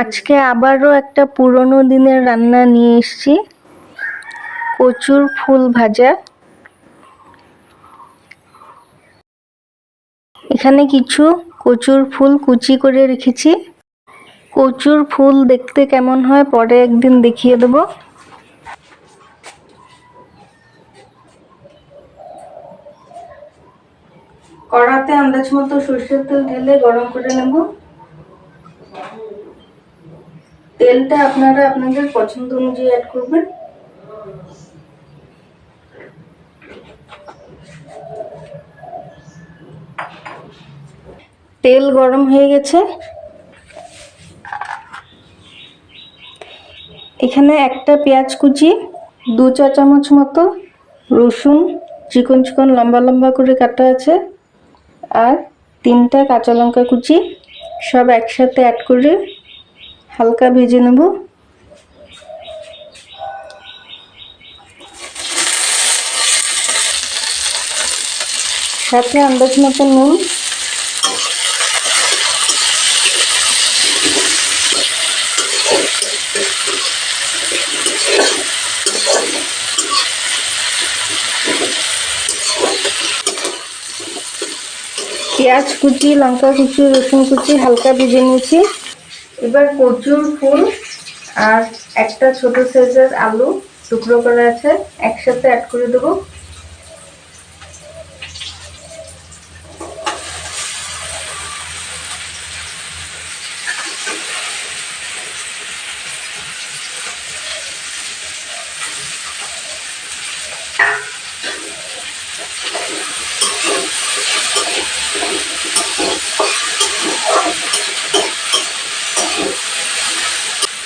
আজকে আবারও একটা পুরনো দিনের রান্না নিয়ে এসেছি। কচুর ফুল ভাজা। এখানে কিছু কচুর ফুল কুচি করে রেখেছি। কচুর ফুল দেখতে কেমন হয় পরে একদিন দেখিয়ে দেবো। কড়াতে আন্দাজ মতো সর্ষের তেল ঢেলে গরম করে নেব। তেলটা আপনারা আপনাদের পছন্দ অনুযায়ী অ্যাড করবেন। তেল গরম হয়ে গেছে। এখানে একটা পেঁয়াজ কুচি, দু চা চামচ মতো রসুন, চিকন চিকন লম্বা লম্বা করে কাটা আছে, আর তিনটা কাঁচা লঙ্কা কুচি সব একসাথে অ্যাড করে হালকা ভেজে নেব। সাথে আন্দাজ মতো নুন। পেঁয়াজ কুচি, লঙ্কা কুচি, রসুন কুচি হালকা ভেজে নিয়েছি। এবার কচুর ফুল আর একটা ছোট সাইজের আলু টুকরো করা আছে, একসাথে অ্যাড করে দেবো।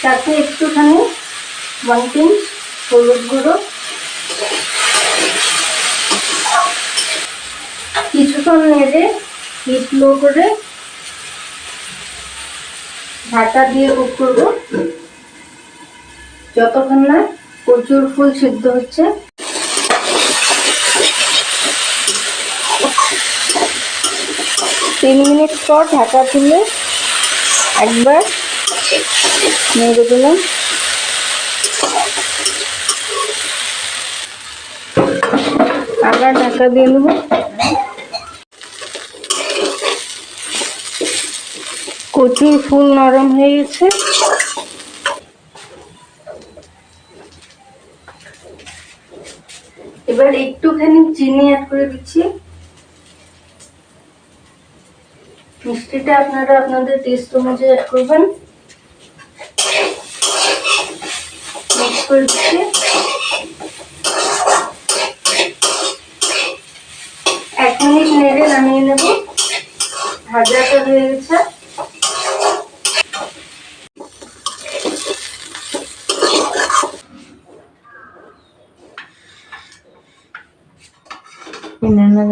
সাথে একটুখানি ওয়ান পিঞ্চ হলুদ গুঁড়ো। কিছুক্ষণ নেড়ে হিট লো করে ঢাকা দিয়ে কুক করব। যতক্ষণ না প্রচুর ফুল সিদ্ধ হচ্ছে। তিন মিনিট পর ঢাকা তুলে একবার নেড়ে দিলাম আবার ঢাকা দিয়ে নেব। কচুর ফুল নরম হয়ে গেছে। এবার একটুখানি চিনি অ্যাড করে দিচ্ছি। মিষ্টিটা আপনারা আপনাদের টেস্ট অনুযায়ী অ্যাড করবেন। করে দিচ্ছি এক মিনিট নেড়ে নামিয়ে নেব। ভাজাটা হয়ে গেছে।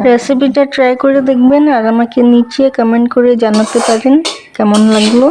রেসিপিটা ট্রাই করে দেখবেন আর আমাকে নিচে কমেন্ট করে জানাতে পারেন কেমন লাগল।